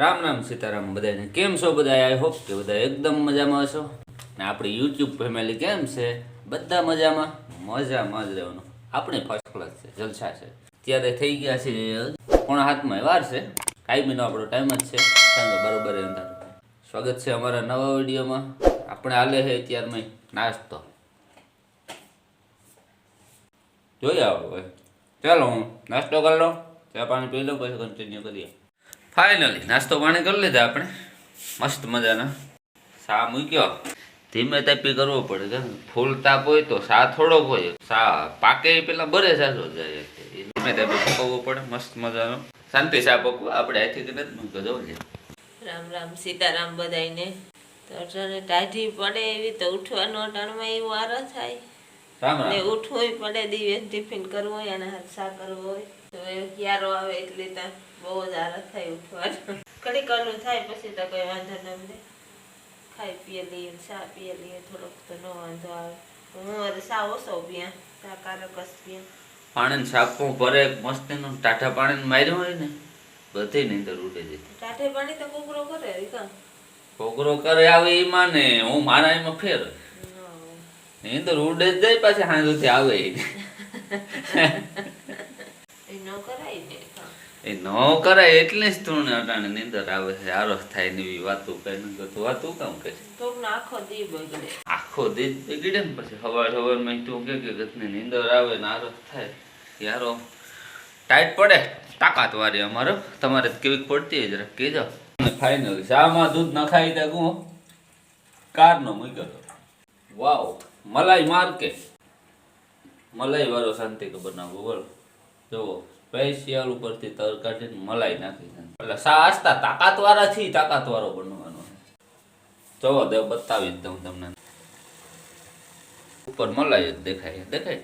રામ રામ સીતારામ બધાને કેમ છો બધા આઈ હોપ કે બધા એકદમ મજામાં હશો. ને આપણી યુટ્યુબ ફેમિલી કેમ છે? બધા મજામાં? મજામાં જ રહેવાનું. આપણે ફર્સ્ટ ક્લાસ છે, જલસા છે. ત્યારે થઈ ગયા છે, પણ હાથમાં વાર છે. કાયમીનો આપણો ટાઈમ જ છે. બરોબર એમ સ્વાગત છે અમારા નવા વિડીયોમાં. આપણે હાલે છે અત્યારમાં નાસ્તો. જોઈ આવો ચાલો હું નાસ્તો કરી લઉં. ચા પાણી પી લઉં, પછી કન્ટિન્યુ કરીએ. ફાઇનલી નાસ્તો પાણી કરી લીધા આપણે. મસ્ત મજાના. સા મૂક્યો. ધીમે તાપી કરવો પડે કેમ ફૂલ તાપ હોય તો સા થોડોક હોય. સા પાકે પેલા બરે સાચો જાય ધીમે તાપી પકવવો પડે મસ્ત મજાનો. શાંતિ સા પકવો આપણે આથી કે નથી મૂક્યો જવું છે રામ રામ સીતારામ બધાયને. તો અટાણે ટાઢી પડે એવી તો ઉઠવાનો અટાણમાં એવું આરો થાય. રામ ને ઉઠવું પડે દિવસ ટિફિન કરવો હોય અને હાથ સા કરવો હોય. ક્યારો આવે એટલે ત્યાં બહુ જ આરસ થાય ઉઠવાનો. ઘડી થાય પછી તો કોઈ વાંધો ન ખાઈ પીએ લઈએ ચા પીએ લઈએ થોડોક તો ન વાંધો આવે. હું અરે સા ઓછો પીયા ચા કારકસ પીયા. પાણીને સાપું ભરે મસ્ત એનું ટાઢા પાણીને માર્યું હોય ને બધી નીંદર ઉડે જાય. ટાટે પાણી તો કોકરો કરે કોકરો કરે આવે એમાં ને હું મારા એમાં ફેર. નીંદર ઉડે જ જાય પાછી હાંજ સુધી આવે. એ ન કરાય ને ન એટલે જ તું અટાણે નીંદર આવે છે. આરસ થાય ને એવી વાતો કઈ ન કરતું વાતું કામ કરે? આખો દી બગડે. આખો દી બગડે ને પછી હવાર હવારમાં તું કે કે ગતને નીંદર આવે ને આરસ થાય. યારો ટાઈટ પડે? તાકાત વાળી અમારો. તમારે તો કેવી પડતી હોય જરા કહેજો. ફાઇનલ શામાં દૂધ ન ખાઈ ત્યાં હું કારનો મૂક્યો વાવ મલાઈ માર્કે મલાઈ વાળો શાંતિ ખબર ના બોલો. જુઓ સ્પેશિયલ ઉપરથી તર કાઢીને મલાઈ નાખી એટલે સા આસ્તા તાકાતવાળા છે તાકાતવાળો બનવાનો જુઓ દે બતાવી જ દઉં તમને. ઉપર મલાઈ જ દેખાય દેખાય?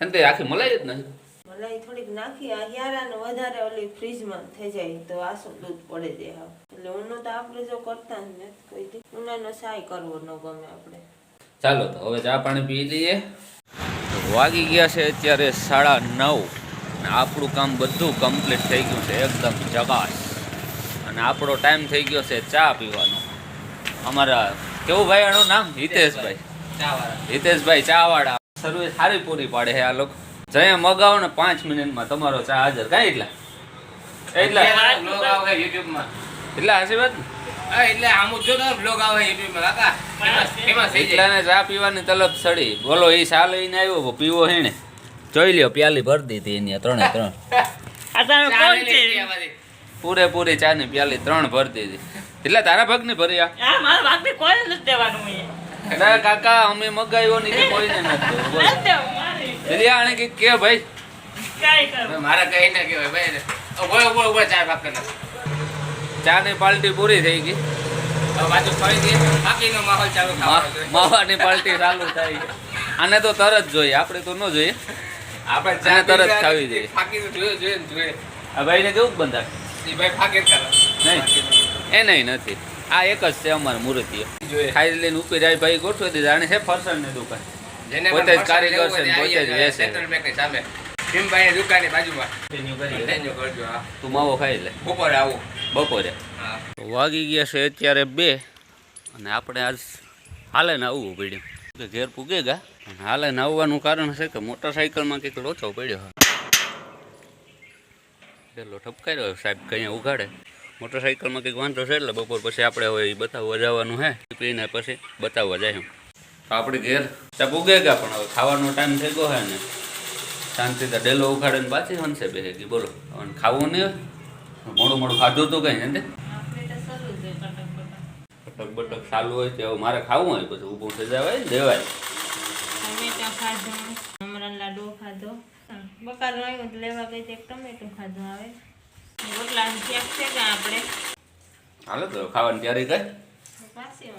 એમ તે આખી મલાઈ જ નથી. મલાઈ થોડીક નાખી હિયારાને વધારે ઓલી ફ્રીજમાં થઈ જાય તો આસુ દૂધ પડે દે હાવ. એટલે ઊનો તો આપણે જો કરતા જ નથી કોઈ દી. સાય કરવો ન ગમે આપણે. ચાલો તો હવે ચા પાણી પી લઈએ. વાગી ગયા છે અત્યારે સાડા નવ. અને આપણું કામ બધું કમ્પ્લીટ થઈ ગયું છે એકદમ જગાસ. અને આપણો ટાઈમ થઈ ગયો છે ચા પીવાનો. અમારા કેવું ભાઈ એનું નામ? હિતેશભાઈ. હિતેશભાઈ ચા વાળા સર્વિસ સારી પૂરી પાડે છે આ લોકો. જય મગાવો ને પાંચ મિનિટમાં તમારો ચા હાજર. કાંઈ એટલા? એટલા? એટલા હા એટલે આમ જો બ્લોગ આવે યુટ્યુબમાં કાકા. ચા પીવાની તલબ સડી. બોલો એ ચા લઈને આવ્યો પીવો હેણે. જોઈ લ્યો પ્યાલી ભરી દીધી એની ત્રણે ત્રણ. ચા પૂરેપૂરી ચા ની પ્યાલી ત્રણ ભરી દીધી એટલે તારા ભાગની ભરી કાકા અમે મગાવ્યો નહીં કોઈને નથી આને કે ભાઈ. મારા કઈ ના કહેવાય ભાઈ. ઊભો ઊભો ઊભો ચાર ભાગ કરી. ચા ની પાલટી પૂરી થઈ ગઈ. માવાની પાલટી ચાલુ થાય આને તો તરત જોઈએ આપણે તો ન જોઈએ. આપણે ચા તરત ખાવી જોઈએ. ફાકી તો જોઈએ જોઈએ ને જોઈએ આ ભાઈને કેવું બંધા એ ભાઈ ફાકે જ કરે. નહીં. એ નહીં નથી. આ એક જ છે અમારું મૂર્તિ ખાઈ લઈને ઉપર જાય ભાઈ ગોઠવી દીધા. છે ફરસાણની દુકાન. પોતે જ કારીગર છે ને હોય પોતે જ દુકાનની બાજુમાં તું માવો ખાઈ લે. બપોરે આવું. બપોરે. વાગી ગયા છે અત્યારે બે. અને આપણે આજ હાલે ને આવવું પડ્યું કે ઘેર પૂગે ગયા અને હાલે ને આવવાનું કારણ છે કે મોટરસાઇકલમાં કંઈક લોચો પડ્યો પેલો ઠપકાર્યો સાહેબ કંઈ ઉઘાડે. મોટરસાઇકલમાં કંઈક વાંધો છે એટલે બપોર પછી આપણે હવે એ બતાવવા જવાનું હે. પીને પછી બતાવવા જાય તો આપણે ઘેર સાહેબ ઉગે ગયા પણ હવે ખાવાનો ટાઈમ થઈ ગયો હે ને. શાંતિથી ડેલો ઉઘાડે ને પાછી હંસે બેસી ગઈ. બોલો અને ખાવું નહીં મોડું મોડું ખાધું હતું કંઈ કટક બટક બટક ચાલુ હોય તો હવે મારે ખાવું હોય? પછી ઊભું થઈ જવાય દેવાય. ખાધો મમરા લાડુ ખાધો. બકાલો આવ્યો તો લેવા ગઈ એક ટમેટું ખાધું આવે રોટલા ક્યાંક છે કે આપણે? હાલો તો ખાવાની તૈયારી કર. પાછી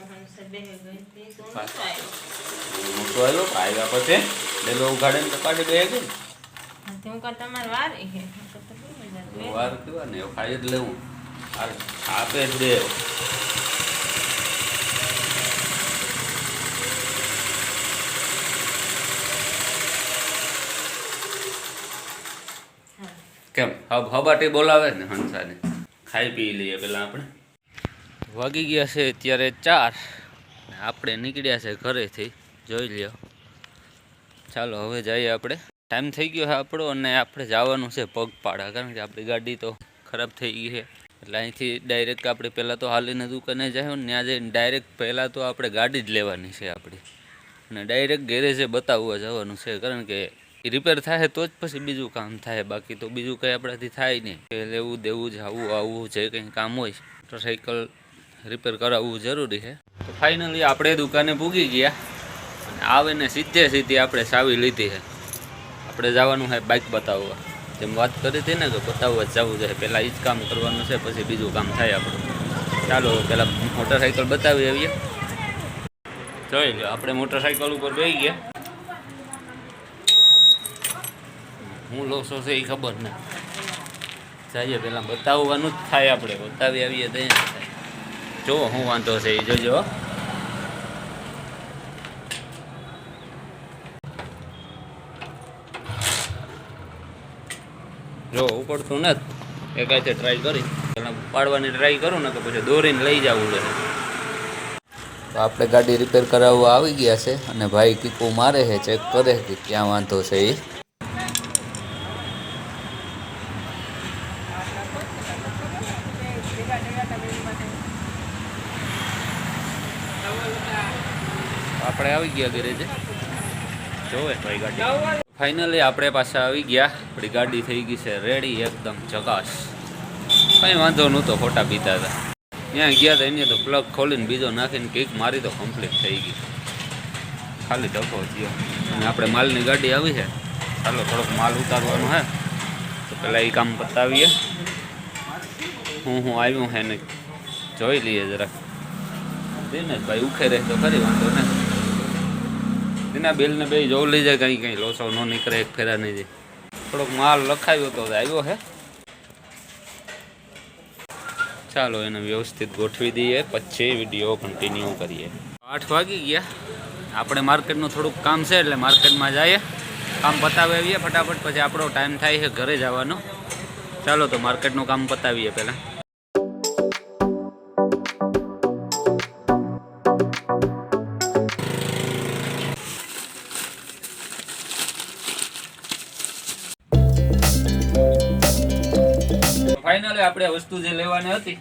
આવ્યો. પછી ડેલો ઉઘાડે ને પાછી બે ગઈ. હા, હું કાં તમારે વાર છે વાર કેવા ને ખાઈ જ લેવું. આપે જ દે કેમ? હબ હબાટી બોલાવે ને હંસાને. ખાઈ પી લઈએ પહેલાં આપણે. વાગી ગયા છે અત્યારે ચાર. આપણે નીકળ્યા છે ઘરેથી. જોઈ લ્યો. ચાલો, હવે જઈએ આપણે. ટાઈમ થઈ ગયો છે આપણો અને આપણે જવાનું છે પગપાળા. કારણ કે આપણી ગાડી તો ખરાબ થઈ ગઈ છે. એટલે અહીંથી ડાયરેક્ટ આપણે પહેલાં તો હાલીને દુકાને જાય ને ત્યાં જઈને ડાયરેક્ટ પહેલાં તો આપણે ગાડી જ લેવાની છે આપણી. અને ડાયરેક્ટ ગેરેજે બતાવવા જવાનું છે. કારણ કે રિપેર થાય તો જ પછી બીજું કામ થાય. બાકી તો બીજું કંઈ આપણાથી થાય નહીં. કે લેવું, દેવું જવું આવવું જે કંઈ કામ હોય મોટરસાઇકલ રિપેર કરાવવું જરૂરી છે. તો ફાઇનલી આપણે દુકાને પૂગી ગયા. અને આવે ને સીધે સીધી આપણે સાવી લીધી છે. આપણે જવાનું છે બાઇક બતાવવા. જેમ વાત કરી હતી ને કે બતાવવા જ જવું છે. પહેલાં એ જ કામ કરવાનું છે, પછી બીજું કામ થાય આપણું. ચાલો પહેલાં મોટરસાઇકલ બતાવી આવીએ. જોઈ લો આપણે મોટરસાઇકલ ઉપર બેસી ગયા. હું લોસો છે એ ખબર ને જઈએ પહેલાં બતાવવાનું જ થાય આપણે. બતાવી આવીએ તો જો, હું વાંધો છે એ જોજો. જો, ઉપડતું ને એ કાંઈ ટ્રાય કરી. પહેલાં પાડવાની ટ્રાય કરું ને તો પછી દોરીને લઈ જવું છે. તો આપણે ગાડી રિપેર કરાવવા આવી ગયા છે અને ભાઈ કીકુ મારે છે ચેક કરે કે ક્યાં વાંધો છે એ આપણે આવી ગયા ગેરેજે જોવે ભાઈ ગાડી. ફાઇનલી આપણે પાછા આવી ગયા. ગાડી થઈ ગઈ છે રેડી એકદમ ચકાશ કંઈ વાંધો નહોતો ખોટા પીતા હતા. ત્યાં ગયા હતા એને તો પ્લગ ખોલીને બીજો નાખીને કીક મારી તો કમ્પ્લીટ થઈ ગઈ. ખાલી ધક્કો થયો. અને આપણે માલની ગાડી આવી છે. ચાલો, થોડોક માલ ઉતારવાનો હે. તો પહેલાં એ કામ પતાવીએ. હું હું આવ્યું છે ને જોઈ લઈએ જરાક. દિનેશભાઈ ઉખેરે તો ખરી વાંધો ને. તેના બેલને બે જોઈ લઈ જાય, કંઈ કંઈ લોસો ન નીકળે, એક ફેરા નહીં થોડોક માલ લખાયો તો આવ્યો હે. ચાલો એને વ્યવસ્થિત ગોઠવી દઈએ, પછી વીડિયો કન્ટિન્યુ કરીએ. આઠ વાગી ગયા. આપણે માર્કેટનું થોડુંક કામ છે, એટલે માર્કેટમાં જઈએ. કામ પતાવી આવીએ ફટાફટ, પછી આપણો ટાઈમ થાય છે ઘરે જવાનો. ચાલો તો માર્કેટનું કામ પતાવીએ પહેલાં. ફાઇનલી આપણે વસ્તુ જે લેવાની હતી,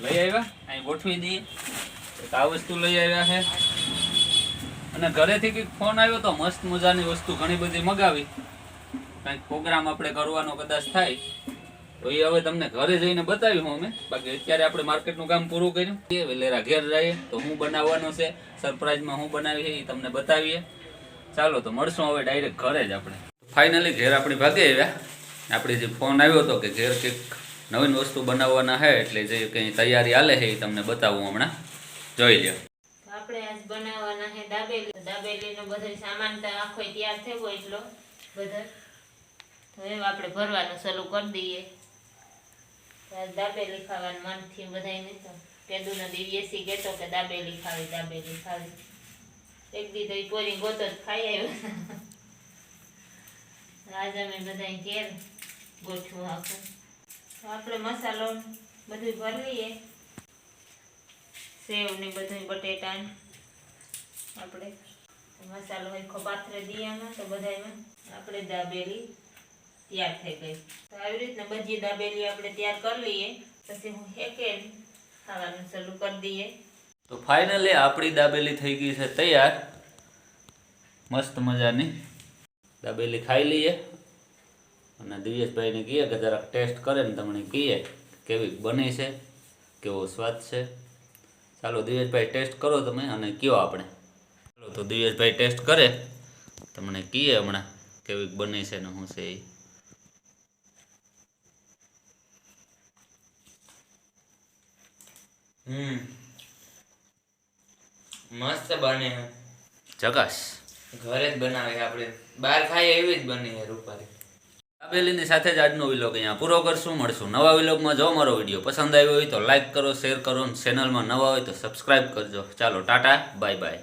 લઈ આવ્યા. અહીં ગોઠવી દઈએ. આ વસ્તુ લઈ આવ્યા છે. અને ઘરેથી કંઈક ફોન આવ્યો તો મસ્ત મજાની વસ્તુ ઘણી બધી મગાવી. કંઈક પ્રોગ્રામ આપણે કરવાનો કદાચ થાય. તો એ હવે તમને ઘરે જઈને બતાવ્યું અમે. બાકી અત્યારે આપણે માર્કેટનું કામ પૂરું કર્યું. એ વેલેરા ઘેર રહીએ તો હું બનાવવાનું છે. સરપ્રાઈઝમાં હું બનાવી છે, એ તમને બતાવીએ. ચાલો, તો મળશું હવે ડાયરેક્ટ ઘરે જ આપણે. ફાઇનલી ઘેર આપણી ભાગે આવ્યા. આપણે જે ફોન આવ્યો હતો કે ઘેર કંઈક નવીન વસ્તુ બનાવવાના છે એટલે જે કંઈ તૈયારી હાલે છે એ તમને બતાવું હમણાં. જોઈ લ્યો. આપણે આજ બનાવવાના છે દાબેલી. દાબેલીનો બધો સામાન તો આખો તૈયાર થયો એટલો બધો. હવે આપણે ભરવાનું શરૂ કરી દઈએ. આજ દાબેલી ખાવાનું મન થયું બધાને તો. પેદુનો દિવ્યસી કહેતો કે દાબેલી ખાવી દાબેલી ખાવી. એક દી તો પોરી ગોતો જ ખાઈ આવ્યો. આજ અમે બધા ઘેર ગોઠવું આખું. આપણે મસાલો બધું લઈએ સેવ ને બધું બટેટા આપણે મસાલો હરખો પાથરે દઈએ તો બધામાં આપણે દાબેલી તૈયાર થઈ ગઈ. તો આવી રીતના બધી દાબેલી આપણે તૈયાર કરી લઈએ પછી હું હેકે ખાવાનું શરૂ કરી દઈએ. તો ફાઇનલી આપણી દાબેલી થઈ ગઈ છે તૈયાર. મસ્ત મજાની. દાબેલી ખાઈ લઈએ. અને દિવ્યેશભાઈને કહીએ કે જરાક ટેસ્ટ કરે ને તમને કહીએ કેવી બની છે કેવો સ્વાદ છે. ચાલો દિવ્યેશભાઈ ટેસ્ટ કરો તમે અને કયો આપણે. ચાલો તો દિવ્યેશભાઈ ટેસ્ટ કરે તમને કહીએ હમણાં કેવી બની છે ને શું છે એ. મસ્ત બને. ચકાશ ઘરે જ બનાવે આપણે. બહાર ખાઈએ એવી જ બની છે રૂપારી દાબેલીની સાથે જ આજનો વિલોગ અહીંયા પૂરો કરશું. મળશું નવા વિલોગમાં જો મારો વીડિયો પસંદ આવ્યો હોય તો લાઈક કરો શેર કરો ચેનલમાં નવા હોય તો સબસ્ક્રાઈબ કરજો. ચાલો, ટાટા બાય બાય